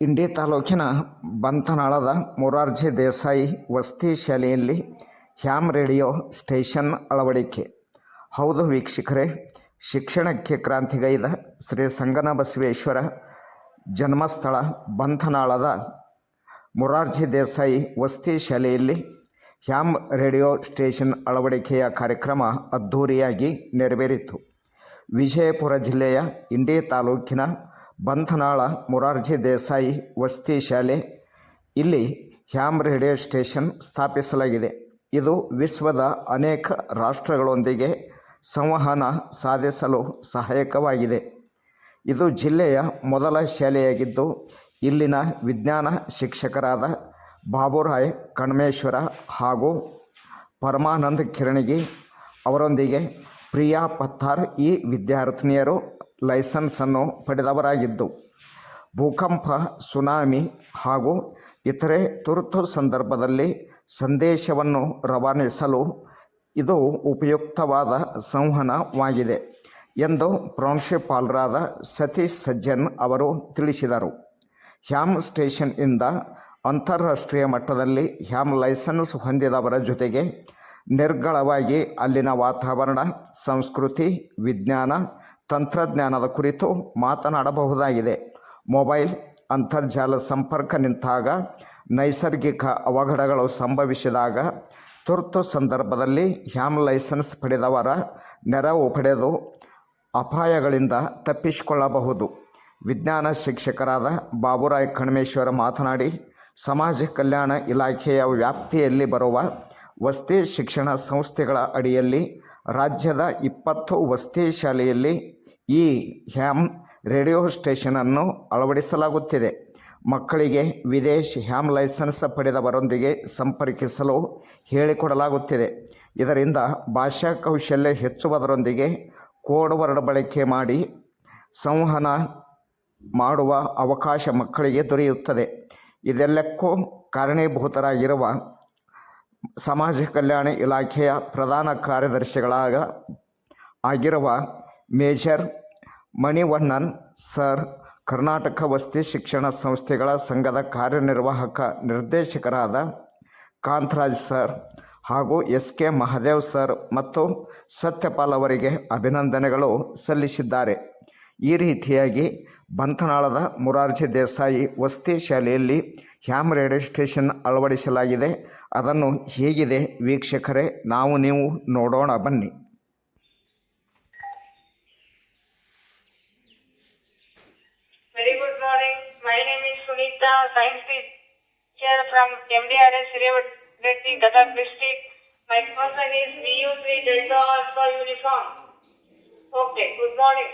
ಇಂಡಿ ತಾಲೂಕಿನ ಬಂತನಾಳದ ಮೊರಾರ್ಜಿ ದೇಸಾಯಿ ವಸತಿ ಶಾಲೆಯಲ್ಲಿ ಹ್ಯಾಮ್ ರೇಡಿಯೋ ಸ್ಟೇಷನ್ ಅಳವಡಿಕೆ. ಹೌದು ವೀಕ್ಷಕರೇ, ಶಿಕ್ಷಣಕ್ಕೆ ಕ್ರಾಂತಿಗೈದ ಶ್ರೀ ಸಂಗನ ಬಸವೇಶ್ವರ ಜನ್ಮಸ್ಥಳ ಬಂತನಾಳದ ಮೊರಾರ್ಜಿ ದೇಸಾಯಿ ವಸತಿ ಶಾಲೆಯಲ್ಲಿ ಹ್ಯಾಮ್ ರೇಡಿಯೋ ಸ್ಟೇಷನ್ ಅಳವಡಿಕೆಯ ಕಾರ್ಯಕ್ರಮ ಅದ್ಧೂರಿಯಾಗಿ ನೆರವೇರಿತು. ವಿಜಯಪುರ ಜಿಲ್ಲೆಯ ಇಂಡಿ ತಾಲೂಕಿನ ಬಂಧನಾಳ ಮೊರಾರ್ಜಿ ದೇಸಾಯಿ ವಸತಿ ಶಾಲೆ. ಇಲ್ಲಿ ಹ್ಯಾಮ್ ರೇಡಿಯೋ ಸ್ಟೇಷನ್ ಸ್ಥಾಪಿಸಲಾಗಿದೆ. ಇದು ವಿಶ್ವದ ಅನೇಕ ರಾಷ್ಟ್ರಗಳೊಂದಿಗೆ ಸಂವಹನ ಸಾಧಿಸಲು ಸಹಾಯಕವಾಗಿದೆ. ಇದು ಜಿಲ್ಲೆಯ ಮೊದಲ ಶಾಲೆಯಾಗಿದ್ದು, ಇಲ್ಲಿನ ವಿಜ್ಞಾನ ಶಿಕ್ಷಕರಾದ ಬಾಬುರಾಯ್ ಕಣ್ಮೇಶ್ವರ ಹಾಗೂ ಪರಮಾನಂದ್ ಕಿರಣಗಿ ಅವರೊಂದಿಗೆ ಪ್ರಿಯಾ ಪತ್ತಾರ್ ಈ ವಿದ್ಯಾರ್ಥಿನಿಯರು ಲೈಸನ್ಸನ್ನು ಪಡೆದವರಾಗಿದ್ದು. ಭೂಕಂಪ, ಸುನಾಮಿ ಹಾಗೂ ಇತರೆ ತುರ್ತು ಸಂದರ್ಭದಲ್ಲಿ ಸಂದೇಶವನ್ನು ರವಾನಿಸಲು ಇದು ಉಪಯುಕ್ತವಾದ ಸಂವಹನವಾಗಿದೆ ಎಂದು ಪ್ರಾಂಶುಪಾಲರಾದ ಸತೀಶ್ ಸಜ್ಜನ್ ಅವರು ತಿಳಿಸಿದರು. ಹ್ಯಾಮ್ ಸ್ಟೇಷನ್ನಿಂದ ಅಂತಾರಾಷ್ಟ್ರೀಯ ಮಟ್ಟದಲ್ಲಿ ಹ್ಯಾಮ್ ಲೈಸೆನ್ಸ್ ಹೊಂದಿದವರ ಜೊತೆಗೆ ನಿರ್ಗಳವಾಗಿ ಅಲ್ಲಿನ ವಾತಾವರಣ, ಸಂಸ್ಕೃತಿ, ವಿಜ್ಞಾನ ತಂತ್ರಜ್ಞಾನದ ಕುರಿತು ಮಾತನಾಡಬಹುದಾಗಿದೆ. ಮೊಬೈಲ್, ಅಂತರ್ಜಾಲ ಸಂಪರ್ಕ ನಿಂತಾಗ ನೈಸರ್ಗಿಕ ಅವಘಡಗಳು ಸಂಭವಿಸಿದಾಗ ತುರ್ತು ಸಂದರ್ಭದಲ್ಲಿ ಹ್ಯಾಮ್ ಲೈಸೆನ್ಸ್ ಪಡೆದವರ ನೆರವು ಪಡೆದು ಅಪಾಯಗಳಿಂದ ತಪ್ಪಿಸಿಕೊಳ್ಳಬಹುದು. ವಿಜ್ಞಾನ ಶಿಕ್ಷಕರಾದ ಬಾಬುರಾಯ್ ಕಣ್ಮೇಶ್ವರ ಮಾತನಾಡಿ, ಸಮಾಜ ಕಲ್ಯಾಣ ಇಲಾಖೆಯ ವ್ಯಾಪ್ತಿಯಲ್ಲಿ ಬರುವ ವಸ್ತಿ ಶಿಕ್ಷಣ ಸಂಸ್ಥೆಗಳ ಅಡಿಯಲ್ಲಿ ರಾಜ್ಯದ ಇಪ್ಪತ್ತು ವಸ್ತಿ ಶಾಲೆಯಲ್ಲಿ ಈ ಹ್ಯಾಮ್ ರೇಡಿಯೋ ಸ್ಟೇಷನನ್ನು ಅಳವಡಿಸಲಾಗುತ್ತಿದೆ. ಮಕ್ಕಳಿಗೆ ವಿದೇಶಿ ಹ್ಯಾಮ್ ಲೈಸೆನ್ಸ್ ಪಡೆದವರೊಂದಿಗೆ ಸಂಪರ್ಕಿಸಲು ಹೇಳಿಕೊಡಲಾಗುತ್ತಿದೆ. ಇದರಿಂದ ಭಾಷಾ ಕೌಶಲ್ಯ ಹೆಚ್ಚುವುದರೊಂದಿಗೆ ಕೋಡ್ ವರ್ಡ್ ಬಳಕೆ ಮಾಡಿ ಸಂವಹನ ಮಾಡುವ ಅವಕಾಶ ಮಕ್ಕಳಿಗೆ ದೊರೆಯುತ್ತದೆ. ಇದೆಲ್ಲಕ್ಕೂ ಕಾರಣೀಭೂತರಾಗಿರುವ ಸಮಾಜ ಕಲ್ಯಾಣ ಇಲಾಖೆಯ ಪ್ರಧಾನ ಕಾರ್ಯದರ್ಶಿಗಳಾಗ ಆಗಿರುವ ಮೇಜರ್ ಮಣಿವಣ್ಣನ್, ಸರ್. ಕರ್ನಾಟಕ ವಸತಿ ಶಿಕ್ಷಣ ಸಂಸ್ಥೆಗಳ ಸಂಘದ ಕಾರ್ಯನಿರ್ವಾಹಕ ನಿರ್ದೇಶಕರಾದ ಕಾಂತರಾಜ್ ಸರ್ ಹಾಗೂ ಎಸ್ ಕೆ ಮಹಾದೇವ್ ಸರ್ ಮತ್ತು ಸತ್ಯಪಾಲ್ ಅವರಿಗೆ ಅಭಿನಂದನೆಗಳು ಸಲ್ಲಿಸಿದ್ದಾರೆ. ಈ ರೀತಿಯಾಗಿ ಬಂತನಾಳದ ಮುರಾರ್ಜಿ ದೇಸಾಯಿ ವಸತಿ ಶಾಲೆಯಲ್ಲಿ ಹ್ಯಾಮ್ ರೇಡಿಯೋ ಸ್ಟೇಷನ್ ಅಳವಡಿಸಲಾಗಿದೆ. ಅದನ್ನು ಹೇಗಿದೆ ವೀಕ್ಷಕರೇ? ನಾವು ನೀವು ನೋಡೋಣ ಬನ್ನಿ. My name is Sunita, science teacher from MDRS Reddy, Gadag district. My person is VU3 Delta Alpha Uniform. Okay, good morning.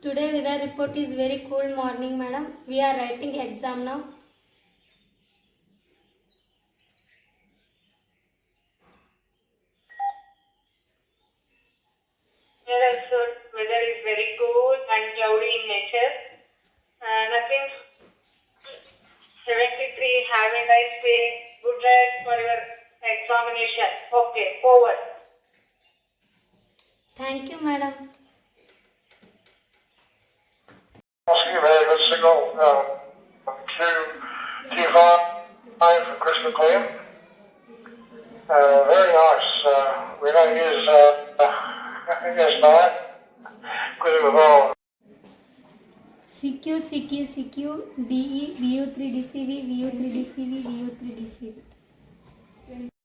Today weather report is very cool morning madam. We are writing exam now. cloudy in nature. And I think 73 having I say good luck for your examination. Okay, forward. Thank you, madam. Every single um, two, two five, five for crystal clear. Uh, very nice. Uh, we don't use uh, yes, no, because it was all. C Q C Q C Q D E V O three D C V V O three D C V V O three D C V